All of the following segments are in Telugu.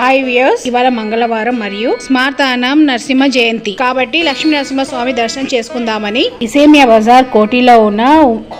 హాయ్ వ్యూస్ ఇవాళ మంగళవారం మరియు స్మార్తానం నరసింహ జయంతి. కాబట్టి లక్ష్మీ నరసింహ స్వామి దర్శనం చేసుకుందామని ఇసేమియా బజార్ కోటిలో ఉన్న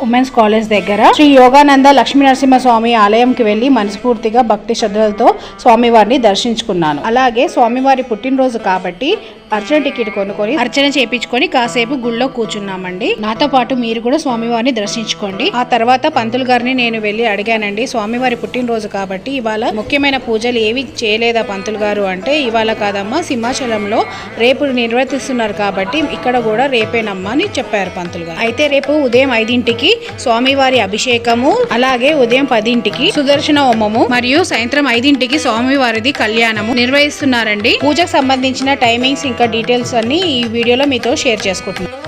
ఉమెన్స్ కాలేజ్ దగ్గర శ్రీ యోగానంద లక్ష్మీ నరసింహ స్వామి ఆలయంకి వెళ్ళి మనస్ఫూర్తిగా భక్తి శ్రద్ధలతో స్వామివారిని దర్శించుకున్నాను. అలాగే స్వామివారి పుట్టినరోజు కాబట్టి అర్చన టికెట్ కొనుక్కొని అర్చన చేపించుకొని కాసేపు గుళ్ళో కూర్చున్నామండి. నాతో పాటు మీరు కూడా స్వామివారిని దర్శించుకోండి. ఆ తర్వాత పంతులు గారిని నేను వెళ్ళి అడిగానండి స్వామివారి పుట్టినరోజు కాబట్టి ఇవాళ ముఖ్యమైన పూజలు ఏవి చేయలేదా పంతులు గారు? అంటే ఇవాళ కాదమ్మా సింహాచలంలో రేపు నిర్వర్తిస్తున్నారు కాబట్టి ఇక్కడ కూడా రేపేనమ్మా అని చెప్పారు పంతులు గారు. అయితే రేపు ఉదయం ఐదింటికి స్వామివారి అభిషేకము అలాగే ఉదయం పదింటికి సుదర్శన హోమము మరియు సాయంత్రం ఐదింటికి స్వామివారిది కళ్యాణము నిర్వహిస్తున్నారండి. పూజకు సంబంధించిన టైమింగ్స్ ఇంకా డీటెయిల్స్ అన్ని ఈ వీడియోలో మీతో షేర్ చేసుకుంటున్నాను.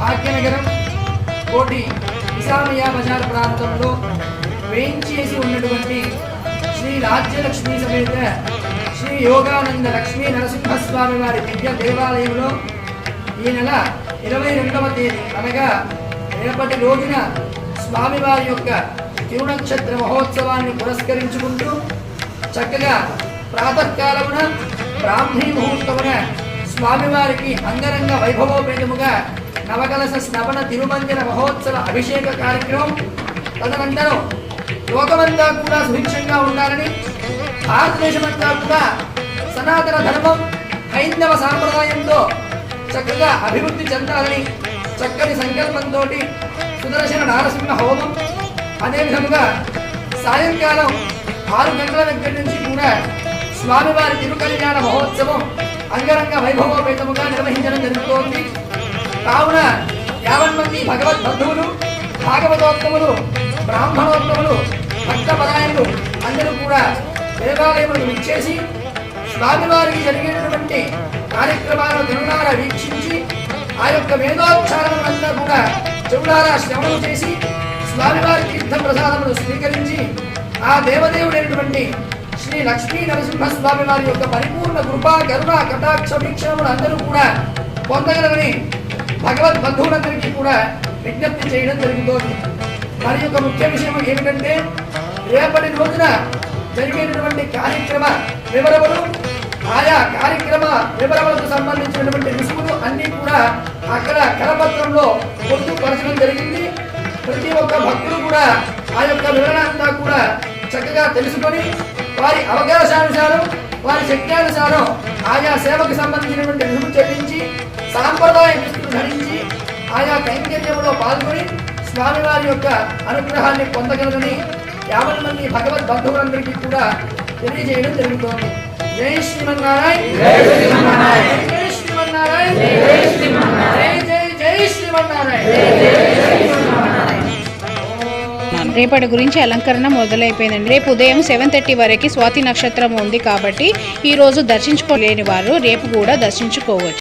భాగ్యనగరం కోటి నిజామయ్య బజార్ ప్రాంతంలో వేయించేసి ఉన్నటువంటి శ్రీ రాజ్యలక్ష్మి సమేత శ్రీ యోగానంద లక్ష్మీ నరసింహస్వామి వారి దివ్య దేవాలయంలో ఈ నెల ఇరవై రెండవ తేదీ అనగా రేపటి రోజున స్వామివారి యొక్క తిరునక్షత్ర మహోత్సవాన్ని పురస్కరించుకుంటూ చక్కగా ప్రాతకాలమున బ్రాహ్మీ ముహూర్తమున స్వామివారికి అంగరంగ వైభవోపేతముగా నవకలశ స్నవన తిరుమందిర మహోత్సవ అభిషేక కార్యక్రమం. తదనంతరం లోకమంతా కూడా సుభిక్షంగా ఉండాలని భారతదేశమంతా కూడా సనాతన ధర్మం హైందవ సాంప్రదాయంతో చక్కగా అభివృద్ధి చెందాలని చక్కని సంకల్పంతో సుదర్శన నారసింహ హోమం అదే విధముగా సాయంకాలం ఆరు గంటల దగ్గర నుంచి కూడా స్వామివారి తిరుకల్యాణ మహోత్సవం అంగరంగ వైభవోపేతముగా నిర్వహించడం జరుగుతోంది. కావున యావన్ మంది భగవద్బంధువులు భాగవతోత్తములు బ్రాహ్మణోత్తములు భక్త పరాయణులు అందరూ కూడా దేవాలయములు విచ్చేసి స్వామివారికి జరిగినటువంటి కార్యక్రమాలను తిరునార వీక్షించి ఆ యొక్క వేదోచ్చారణలంతా కూడా చెవులారా శ్రవణం చేసి స్వామివారి తీర్థ ప్రసాదమును స్వీకరించి ఆ దేవదేవుడైనటువంటి శ్రీ లక్ష్మీ నరసింహ స్వామి వారి యొక్క పరిపూర్ణ కృపా కరుణ కటాక్ష వీక్షణములు అందరూ కూడా పొందగలరని భగవద్ బంధువులందరికీ కూడా విజ్ఞప్తి చేయడం జరుగుతోంది మరి యొక్క ముఖ్య విషయం ఏమిటంటే రేపటి రోజున జరిగేటటువంటి కార్యక్రమ వివరములు ఆయా కార్యక్రమ వివరములకు సంబంధించినటువంటి రుసుములు అన్ని కూడా అక్కడ కరపత్రంలో పొందుపరచడం జరిగింది. ప్రతి ఒక్క భక్తులు కూడా ఆ యొక్క వివరణ అంతా కూడా చక్కగా తెలుసుకొని వారి అవకాశానుసారం వారి శక్త్యానుసారం ఆయా సేవకు సంబంధించినటువంటి రుసుము చెల్లించి సాంప్రదాయ దుస్తులు ధరించి ఆయా కైంకర్యంలో పాల్గొని స్వామివారి యొక్క అనుగ్రహాన్ని పొందగలరని యాభై మంది భగవద్ బంధువులందరికీ కూడా తెలియజేయడం జరుగుతోంది. జై శ్రీమన్నారాయణ. జై శ్రీమన్నారాయణ. జై శ్రీమన్నారాయణ. జై జై జై శ్రీమన్నారాయణ. రేపటి గురించి అలంకరణ మొదలైపోయిందండి. రేపు ఉదయం సెవెన్ థర్టీ వరకు స్వాతి నక్షత్రం ఉంది కాబట్టి ఈ రోజు దర్శించుకోలేని వారు రేపు కూడా దర్శించుకోవచ్చు.